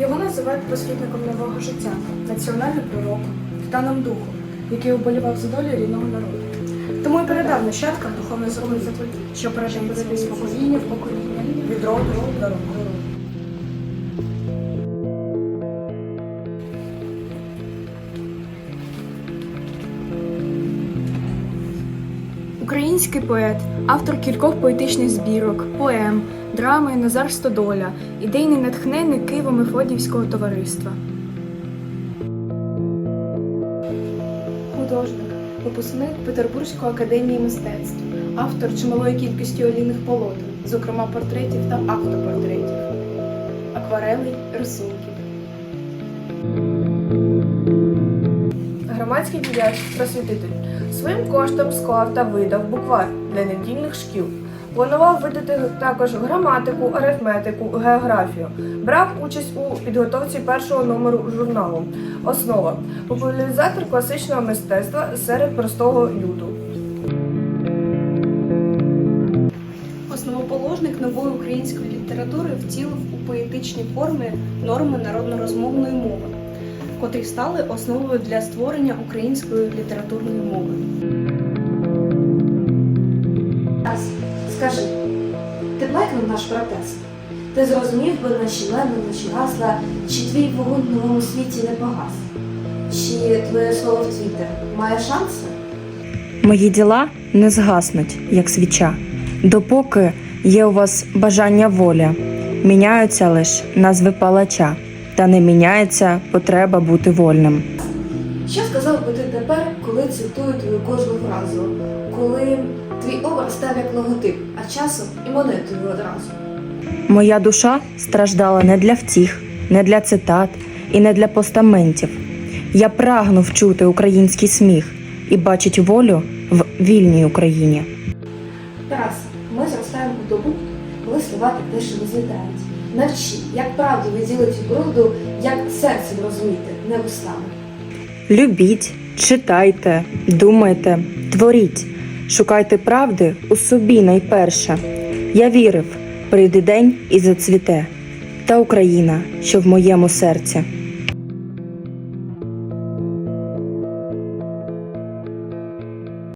Його називають просвітником нового життя, національним пророком, титаном духу, який оболівав за долю рідного народу. Тому і передав нащадкам духовний зроблений що передається з покоління в покоління, від роду до роду. Український поет, автор кількох поетичних збірок, поем, драми Назар Стодоля, ідейний натхненник Києво-Мефодіївського товариства. Художник, випускник Петербурзької академії мистецтв, автор чималої кількості олійних полотен, зокрема портретів та автопортретів, акварелей, рисунків. Громадський діяч просвітитель своїм коштом склав та видав буквар для недільних шкіл. Планував видати також граматику, арифметику, географію. Брав участь у підготовці першого номеру журналу Основа популяризатор класичного мистецтва серед простого люду. Основоположник нової української літератури втілив у поетичній формі норми народнорозмовної мови, котрі стали основою для створення української літературної мови. Скажи, ти б наш протест? Ти зрозумів би наші меми, наші гасла, чи твій вогонь в новому світі не погас? Чи твоє слово в Твіттер має шанси? Мої діла не згаснуть, як свіча, допоки є у вас бажання воля. Міняються лиш назви палача, та не міняється потреба бути вольним. Що сказав би ти тепер, коли цитую твою кожну фразу? Коли твій образ став як логотип, а часом і монетою одразу? Моя душа страждала не для втіх, не для цитат і не для постаментів. Я прагнув чути український сміх і бачить волю в вільній Україні. Тарас, ми зростаємо в добу, коли слова так дешево злітають. Навчи, як правду виділити бруду, як серцем розуміти, не устами. Любіть, читайте, думайте, творіть, шукайте правди у собі найперше. Я вірив, прийде день і зацвіте, та Україна, що в моєму серці.